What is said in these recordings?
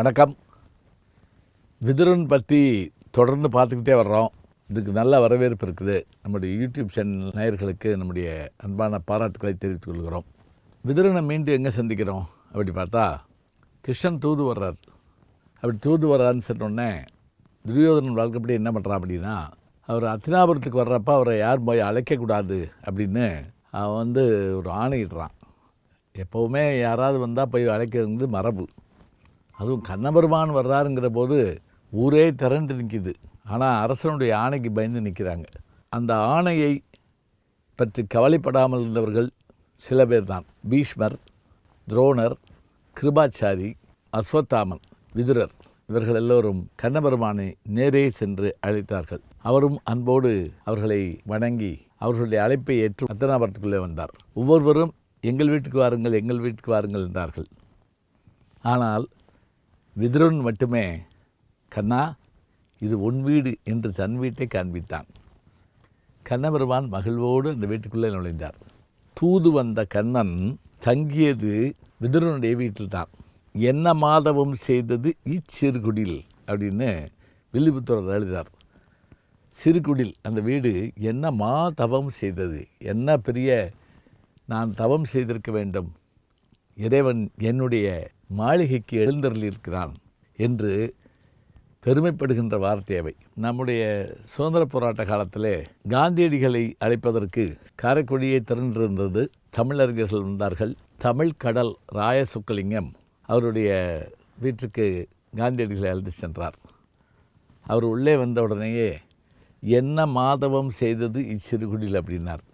வணக்கம். விதுரன் பற்றி தொடர்ந்து பார்த்துக்கிட்டே வர்றோம். இதுக்கு நல்ல வரவேற்பு இருக்குது. நம்முடைய யூடியூப் சேனல் நேயர்களுக்கு நம்முடைய அன்பான பாராட்டுக்களை தெரிவித்துக் கொள்கிறோம். விதுரனை மீண்டும் எங்கே சந்திக்கிறோம்? அப்படி பார்த்தா கிருஷ்ணன் தூது வர்றார். அப்படி தூது வர்றாருன்னு சொன்னோடனே துரியோதனன் வழக்கப்படி என்ன பண்ணுறான் அப்படின்னா அவர் அத்தினாபுரத்துக்கு வர்றப்ப அவரை யார் போய் அழைக்கக்கூடாது அப்படின்னு அவன் வந்து ஒரு ஆணையிடுறான். எப்போவுமே யாராவது வந்தால் போய் அழைக்கிறது வந்து மரபு. அதுவும் கண்ணபெருமான் வர்றாருங்கிற போது ஊரே திரண்டு நிற்கிது ஆனால் அரசனுடைய ஆணைக்கு பயந்து நிற்கிறாங்க அந்த ஆணையை பற்றி கவலைப்படாமல் இருந்தவர்கள் சில பேர் தான் பீஷ்மர் துரோணர் கிருபாச்சாரி அஸ்வத்தாமன் விதுரர் இவர்கள் எல்லோரும் கண்ணபெருமானை நேரே சென்று அழைத்தார்கள். அவரும் அன்போடு அவர்களை வணங்கி அவர்களுடைய அழைப்பை ஏற்று அத்தனாபுரத்துக்குள்ளே வந்தார். ஒவ்வொருவரும் எங்கள் வீட்டுக்கு வாருங்கள் எங்கள் வீட்டுக்கு வாருங்கள் என்றார்கள். ஆனால் விதுரன் மட்டுமே கண்ணா இது உன் வீடு என்று தன் வீட்டை காண்பித்தான். கண்ணபெருமான் மகிழ்வோடு அந்த வீட்டுக்குள்ளே நுழைந்தார். தூது வந்த கண்ணன் தங்கியது விதுரனுடைய வீட்டில்தான். என்ன மாதவம் செய்தது இச்சிறுகுடில் அப்படின்னு வில்லிபுத்தூரர் எழுதினார். சிறுகுடில் அந்த வீடு என்ன மா தவம் செய்தது? என்ன பெரிய நான் தவம் செய்திருக்க வேண்டும்? இறைவன் என்னுடைய மாளிகைக்கு எழுந்தருளியிருக்கிறான் என்று பெருமைப்படுகின்ற வார்த்தை அவை நம்முடைய சுதந்திர போராட்ட காலத்திலே காந்தியடிகளை அழைப்பதற்கு காரைக்குடியை திரண்டிருந்தது தமிழறிஞர்கள் வந்தார்கள். தமிழ் கடல் ராயசுக்கலிங்கம் அவருடைய வீட்டுக்கு காந்தியடிகளை அழைத்து சென்றார். அவர் உள்ளே வந்த உடனேயே என்ன மாதவம் செய்தது இச்சிறுகுடியில் அப்படின்னார்.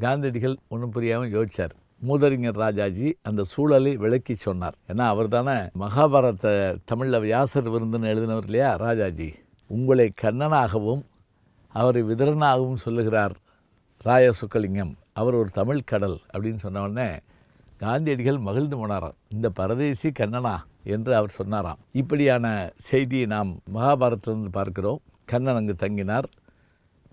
காந்தியடிகள் ஒன்றும் புரியாமல் யோசிச்சார். மூதறிஞர் ராஜாஜி அந்த சூழலை விளக்கி சொன்னார். ஏன்னா அவர் தானே மகாபாரத தமிழில் வியாசர் விருந்துன்னு எழுதினவர் இல்லையா ராஜாஜி? உங்களை கண்ணனாகவும் அவரை விதரனாகவும் சொல்லுகிறார் ராய சுக்கலிங்கம் அவர் ஒரு தமிழ் கடல் அப்படின்னு சொன்ன காந்தியடிகள் மகிழ்ந்து போனாராம். இந்த பரதேசி கண்ணனா என்று அவர் சொன்னாராம். இப்படியான செய்தியை நாம் மகாபாரத்திலிருந்து பார்க்கிறோம். கண்ணன் அங்கு தங்கினார்.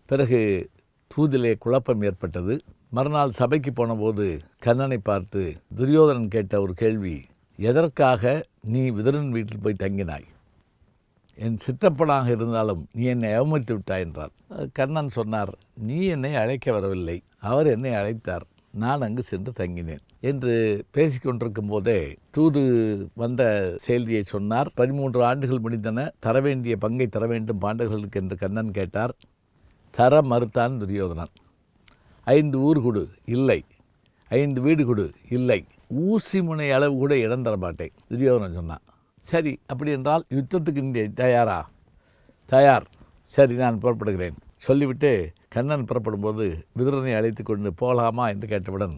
பிறகு தூதிலே குழப்பம் ஏற்பட்டது. மறுநாள் சபைக்கு போனபோது கண்ணனை பார்த்து துரியோதனன் கேட்ட ஒரு கேள்வி எதற்காக நீ விதுரன் வீட்டில் போய் தங்கினாய்? என் சித்தப்பனாக இருந்தாலும் நீ என்னை அவமதித்து விட்டாய் என்றார். கண்ணன் சொன்னார் நீ என்னை அழைக்க வரவில்லை. அவர் என்னை அழைத்தார். நான் அங்கு சென்று தங்கினேன் என்று பேசிக்கொண்டிருக்கும் போதே தூது வந்த செய்தியை சொன்னார். பதிமூன்று ஆண்டுகள் முடிந்தன தர வேண்டிய பங்கை தர வேண்டும் பாண்டவர்களுக்கு என்று கண்ணன் கேட்டார். தர மறுத்தான் துரியோதனன். ஐந்து ஊர் கொடு இல்லை. ஐந்து வீடு கொடு இல்லை. ஊசி முனை அளவு கூட இடம் தர மாட்டேன் துரியோதனன் சொன்னான். சரி அப்படி என்றால் யுத்தத்துக்கு இங்கே தயாரா? தயார். சரி நான் புறப்படுகிறேன். சொல்லிவிட்டு கண்ணன் புறப்படும்போது விதுரனை அழைத்து கொண்டு போகலாமா என்று கேட்டவுடன்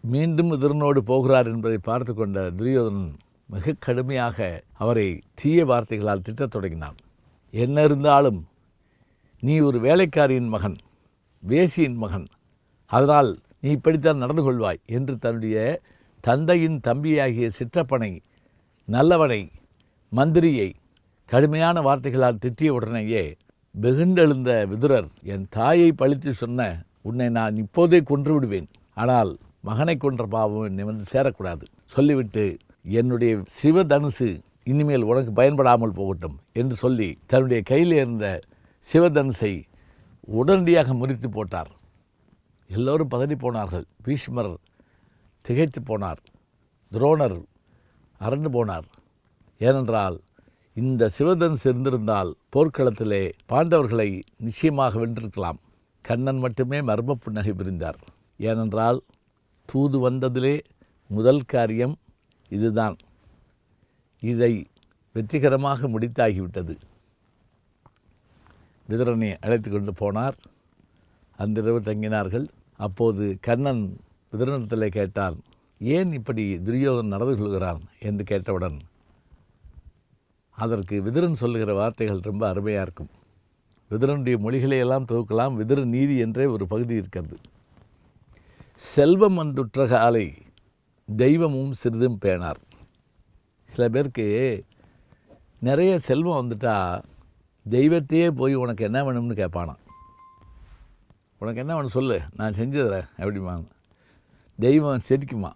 மீண்டும் விதுரனோடு போகிறார் என்பதை பார்த்து கொண்ட துரியோதனன் மிக கடுமையாக அவரை தீய வார்த்தைகளால் திட்டத் தொடங்கினான். என்ன இருந்தாலும் நீ ஒரு வேலைக்காரியின் மகன். வேசியின் மகன். அதனால் நீ இப்படித்தான் நடந்து கொள்வாய் என்று தன்னுடைய தந்தையின் தம்பியாகிய சிற்றப்பனை நல்லவனை மந்திரியை கடுமையான வார்த்தைகளால் திட்டிய உடனேயே வெகுண்டெழுந்த விதுரர் என் தாயை பழித்து சொன்ன உன்னை நான் இப்போதே கொன்று விடுவேன் ஆனால் மகனை கொன்ற பாவம் என்னை வந்து சேரக்கூடாது. சொல்லிவிட்டு என்னுடைய சிவதனுசு இனிமேல் உனக்கு பயன்படாமல் போகட்டும் என்று சொல்லி தன்னுடைய கையில் இருந்த சிவதனுசை உடனடியாக முறித்து போட்டார். எல்லோரும் பதறி போனார்கள். பீஷ்மர் திகைத்து போனார். துரோணர் அரண்டு போனார். ஏனென்றால் இந்த சிவதன் சேர்ந்திருந்தால் போர்க்களத்திலே பாண்டவர்களை நிச்சயமாக வென்றிருக்கலாம். கண்ணன் மட்டுமே மர்ம புன்னகை புரிந்தார். ஏனென்றால் தூது வந்ததிலே முதல் காரியம் இதுதான். இதை வெற்றிகரமாக முடித்தாகிவிட்டது. விதுரனை அழைத்து கொண்டு போனார். அன்றிரவு தங்கினார்கள். அப்போது கண்ணன் விதுரனத்திலே கேட்டான் ஏன் இப்படி துரியோதன் நடந்து கொள்கிறான்? என்று கேட்டவுடன் அதற்கு விதுரன் சொல்லுகிற வார்த்தைகள் ரொம்ப அருமையாக இருக்கும். விதுரனுடைய மொழிகளை எல்லாம் தொகுக்கலாம். விதுர நீதி என்றே ஒரு பகுதி இருக்கிறது. செல்வம் வந்துற்ற காலை தெய்வமும் சிறிதும் பேணார். சில பேருக்கு நிறைய செல்வம் வந்துட்டால் தெய்வத்தையே போய் உனக்கு என்ன வேணும்னு கேட்பானான் உனக்கு என்ன வேணும் சொல்லு நான் செஞ்சு தரேன் அப்படிமா தெய்வம் சிரிக்குமா?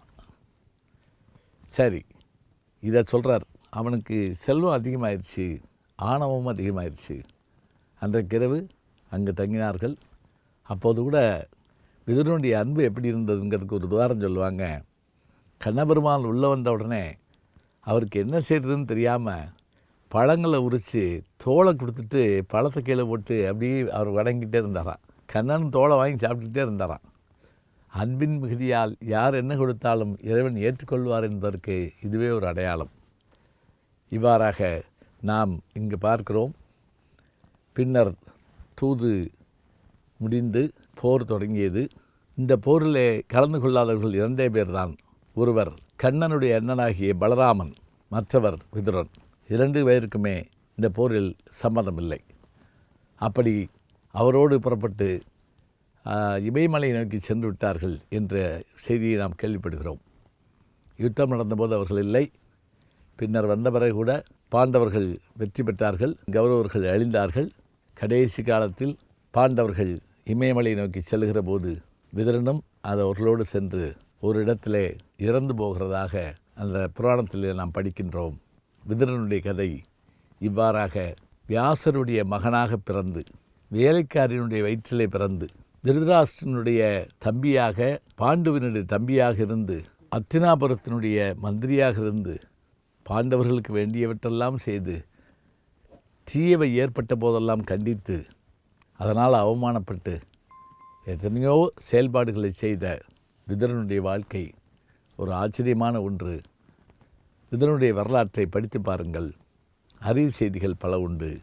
சரி. இதை சொல்கிறார் அவனுக்கு செல்வம் அதிகமாகிடுச்சு ஆணவமும் அதிகமாயிருச்சு. அன்றைக்கிரவு அங்கே தங்கினார்கள். அப்போது கூட விதுரனுடைய அன்பு எப்படி இருந்ததுங்கிறதுக்கு ஒரு உதாரணம் சொல்லுவாங்க. கண்ணபெருமான் உள்ளே வந்த உடனே அவருக்கு என்ன செய்கிறதுன்னு தெரியாமல் பழங்களை உரித்து தோலை கொடுத்துட்டு பழத்தை கீழே போட்டு அப்படியே அவர் வணங்கிட்டே இருந்தாராம். கண்ணன் தோலை வாங்கி சாப்பிட்டுட்டே இருந்தாராம். அன்பின் மிகுதியால் யார் என்ன கொடுத்தாலும் இறைவன் ஏற்றுக்கொள்வார் என்பதற்கு இதுவே ஒரு அடையாளம். இவ்வாறாக நாம் இங்கு பார்க்கிறோம். பின்னர் தூது முடிந்து போர் தொடங்கியது. இந்த போரிலே கலந்து கொள்ளாதவர்கள் இரண்டே பேர்தான். ஒருவர் கண்ணனுடைய அண்ணனாகிய பலராமன் மற்றவர் விதுரன். இரண்டு பேருக்குமே இந்த போரில் சம்மதம் இல்லை அப்படி அவரோடு புறப்பட்டு இமயமலை நோக்கி சென்று விட்டார்கள் என்ற செய்தியை நாம் கேள்விப்படுகிறோம். யுத்தம் நடந்தபோது அவர்கள் இல்லை. பின்னர் வந்த பிறகு கூட பாண்டவர்கள் வெற்றி பெற்றார்கள் கௌரவர்கள் அழிந்தார்கள். கடைசி காலத்தில் பாண்டவர்கள் இமயமலை நோக்கி செல்கிற போது விதரனும் அது அவர்களோடு சென்று ஒரு இடத்திலே இறந்து போகிறதாக அந்த புராணத்திலே நாம் படிக்கின்றோம். விதரனுடைய கதை இவ்வாறாக வியாசருடைய மகனாக பிறந்து வேலைக்காரனுடைய வயிற்றிலே பிறந்து திருதராஷ்டனுடைய தம்பியாக பாண்டுவினுடைய தம்பியாக இருந்து அத்தினாபுரத்தினுடைய மந்திரியாக இருந்து பாண்டவர்களுக்கு வேண்டியவற்றெல்லாம் செய்து தீயவை ஏற்பட்ட போதெல்லாம் கண்டித்து அதனால் அவமானப்பட்டு எத்தனையோ செயல்பாடுகளை செய்த விதரனுடைய வாழ்க்கை ஒரு ஆச்சரியமான ஒன்று. இதனுடைய வரலாற்றை படித்து பாருங்கள். அரிய செய்திகள் பல உண்டு.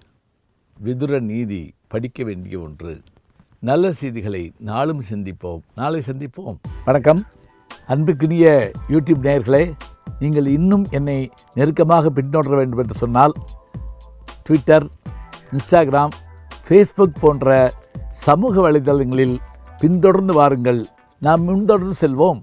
விதுர நீதி படிக்க வேண்டிய ஒன்று. நல்ல செய்திகளை நாளும் சிந்திப்போம். நாளை சந்திப்போம். வணக்கம். அன்புக்குரிய யூடியூப் நேயர்களே நீங்கள் இன்னும் என்னை நெருக்கமாக பின்தொடர வேண்டும் என்று சொன்னால் ட்விட்டர் இன்ஸ்டாகிராம் ஃபேஸ்புக் போன்ற சமூக வலைதளங்களில் பின்தொடர்ந்து வாருங்கள். நாம் முன்தொடர்ந்து செல்வோம்.